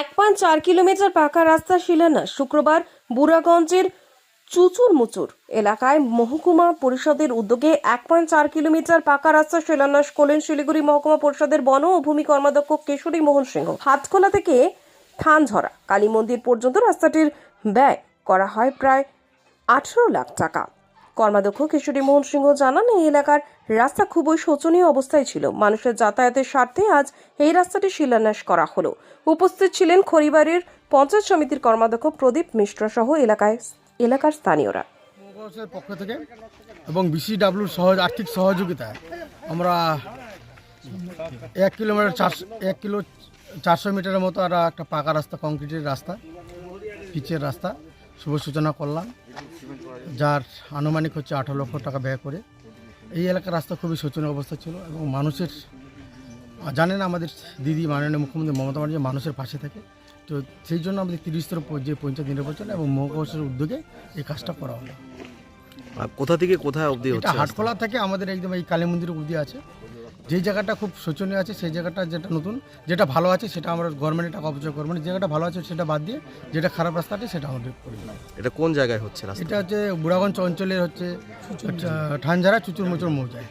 এক পয়েন্ট চার কিলোমিটার পাকা রাস্তা শিলান্যাস শুক্রবার বুড়াগঞ্জের চুচুর মুচুর এলাকায় মহকুমা পরিষদের উদ্যোগে এক পয়েন্ট চার কিলোমিটার পাকা রাস্তা শিলান্যাস করলেন শিলিগুড়ি মহকুমা পরিষদের বন ও ভূমি কর্মাধ্যক্ষ কেশরী মোহন সিংহ। হাতখোলা থেকে থানঝরা কালী মন্দির পর্যন্ত রাস্তাটির ব্যয় করা হয় প্রায় আঠেরো লাখ টাকা। কর্মাধ্যক্ষ কিশোরী মোহন সিংহ জানান, এই এলাকার রাস্তা খুবই শোচনীয় অবস্থায় ছিল। মানুষের যাতায়াতের স্বার্থে আজ এই রাস্তাটি শিলান্যাস করা হলো। উপস্থিত ছিলেন খড়িবাড়ির পঞ্চায়েত সমিতির কর্মাধ্যক্ষ প্রদীপ মিশ্র সহ এলাকায় এলাকার স্থানীয়রা। পক্ষ থেকে এবং বিসিডাব্লিউর সহজ আর্থিক সহযোগিতায় আমরা এক কিলোমিটার চারশো, এক কিলো চারশো মিটারের মতো আর একটা পাকা রাস্তা, কংক্রিটের রাস্তা, পিচের রাস্তা শুভ সূচনা করলাম। যার আনুমানিক হচ্ছে আঠারো লক্ষ টাকা ব্যয় করে। এই এলাকার রাস্তা খুবই শোচনীয় অবস্থা ছিল এবং মানুষের জানেন আমাদের দিদি মাননীয় মুখ্যমন্ত্রী মমতা ব্যানার্জি মানুষের পাশে থাকে। তো সেই জন্য আমাদের তিরিশতর যে পঞ্চায়েত নির্বাচন এবং মহকুমার উদ্যোগে এই কাজটা করা হলো। আর কোথা থেকে কোথায় অবধি হাটখোলা থেকে আমাদের একদম এই কালী মন্দির অবধি আছে। যে জায়গাটা খুব শোচনীয় আছে সেই জায়গাটা যেটা নতুন যেটা ভালো আছে সেটা আমরা গভর্নমেন্টের টাকা অপচয় করব না। জায়গাটা ভালো আছে সেটা বাদ দিয়ে যেটা খারাপ রাস্তা আছে সেটা আমাদের করে দিলাম এটা কোন জায়গায় হচ্ছে এটা হচ্ছে বুড়াগঞ্জ অঞ্চলের হচ্ছে ঠানঝারা চুচুর মুচুর মৌজায়।